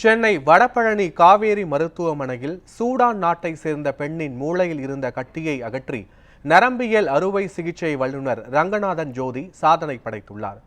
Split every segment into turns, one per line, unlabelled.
சென்னை வடபழனி காவேரி மருத்துவமனையில் சூடான் நாட்டை சேர்ந்த பெண்ணின் மூளையில் இருந்த கட்டியை அகற்றி நரம்பியல் அறுவை சிகிச்சை வல்லுநர் ரங்கநாதன் ஜோதி சாதனை படைத்துள்ளார்.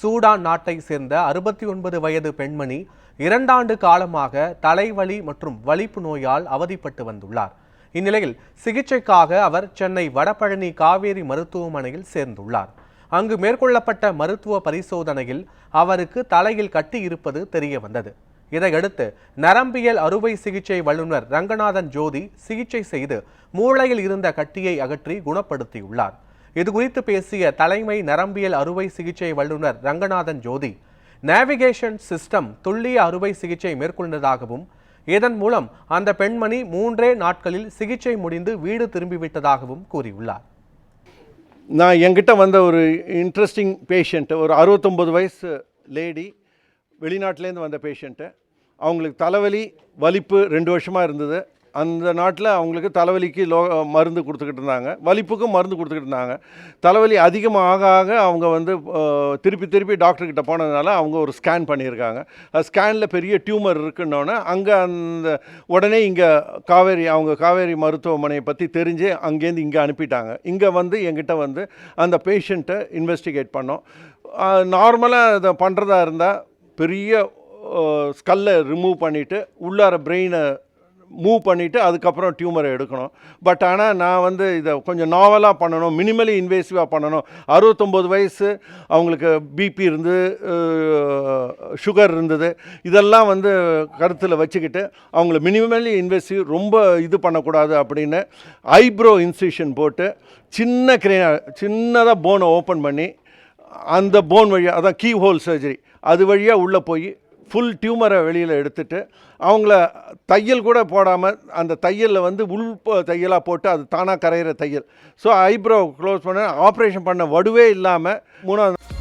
சூடான் நாட்டை சேர்ந்த அறுபத்தி ஒன்பது வயது பெண்மணி இரண்டாண்டு காலமாக தலைவலி மற்றும் வலிப்பு நோயால் அவதிப்பட்டு வந்துள்ளார். இந்நிலையில் சிகிச்சைக்காக அவர் சென்னை வடபழனி காவேரி மருத்துவமனையில் சேர்ந்துள்ளார். அங்கு மேற்கொள்ளப்பட்ட மருத்துவ பரிசோதனையில் அவருக்கு தலையில் கட்டி இருப்பது தெரிய வந்தது இதையடுத்து நரம்பியல் அறுவை சிகிச்சை வல்லுநர் ரங்கநாதன் ஜோதி சிகிச்சை செய்து மூளையில் இருந்த கட்டியை அகற்றி குணப்படுத்தியுள்ளார். இதுகுறித்து பேசிய தலைமை நரம்பியல் அறுவை சிகிச்சை வல்லுநர் ரங்கநாதன் ஜோதி நேவிகேஷன் சிஸ்டம் துல்லிய அறுவை சிகிச்சை மேற்கொண்டதாகவும் இதன் மூலம் அந்த பெண்மணி மூன்றே நாட்களில் சிகிச்சை முடிந்து வீடு திரும்பிவிட்டதாகவும் கூறியுள்ளார்.
நான் என்கிட்ட வந்த ஒரு இன்ட்ரெஸ்டிங் பேஷண்ட் ஒரு அறுபத்தொம்பது வயசு லேடி வெளிநாட்டிலேருந்து வந்த பேஷண்ட்டு அவங்களுக்கு தலைவலி வலிப்பு ரெண்டு வருஷமாக இருந்தது. அந்த நாட்டில் அவங்களுக்கு தலைவலிக்கு லோ மருந்து கொடுத்துக்கிட்டு இருந்தாங்க. வலிப்புக்கும் மருந்து கொடுத்துக்கிட்டு இருந்தாங்க. தலைவலி அதிகமாக ஆக ஆக அவங்க வந்து திருப்பி திருப்பி டாக்டர்கிட்ட போனதுனால அவங்க ஒரு ஸ்கேன் பண்ணியிருக்காங்க. ஸ்கேனில் பெரிய டியூமர் இருக்குன்னொன்னே அங்கே அந்த உடனே இங்கே காவேரி அவங்க காவேரி மருத்துவமனையை பற்றி தெரிஞ்சு அங்கேருந்து இங்கே அனுப்பிட்டாங்க. இங்கே வந்து எங்கிட்ட வந்து அந்த பேஷண்ட்டை இன்வெஸ்டிகேட் பண்ணோம். நார்மலாக இதை பண்ணுறதா இருந்தால் பெரிய ஸ்கல்லை ரிமூவ் பண்ணிவிட்டு உள்ளார பிரெயினை மூவ் பண்ணிவிட்டு அதுக்கப்புறம் டியூமரை எடுக்கணும். பட் ஆனால் நான் வந்து இதை கொஞ்சம் நாவலாக பண்ணணும் மினிமலி இன்வேசிவாக பண்ணணும். அறுபத்தொம்போது வயசு அவங்களுக்கு பிபி இருந்து சுகர் இருந்தது. இதெல்லாம் வந்து கருத்தில் வச்சுக்கிட்டு அவங்கள மினிமலி இன்வெஸ்டிவ் ரொம்ப இது பண்ணக்கூடாது அப்படின்னு ஐப்ரோ இன்ஸ்டியூஷன் போட்டு சின்ன கிரேனா சின்னதாக போனை ஓப்பன் பண்ணி அந்த போன் வழியாக அதான் கீ ஹோல் சர்ஜரி அது வழியாக உள்ளே போய் ஃபுல் டியூமரை வெளியில் எடுத்துட்டு அவங்கள தையல் கூட போடாமல் அந்த தையலில் வந்து உள் தையலாக போட்டு அது தானாக கரையிற தையல். ஸோ ஐப்ரோ க்ளோஸ் பண்ண ஆப்ரேஷன் பண்ண வடுவே இல்லாமல் மூணாவது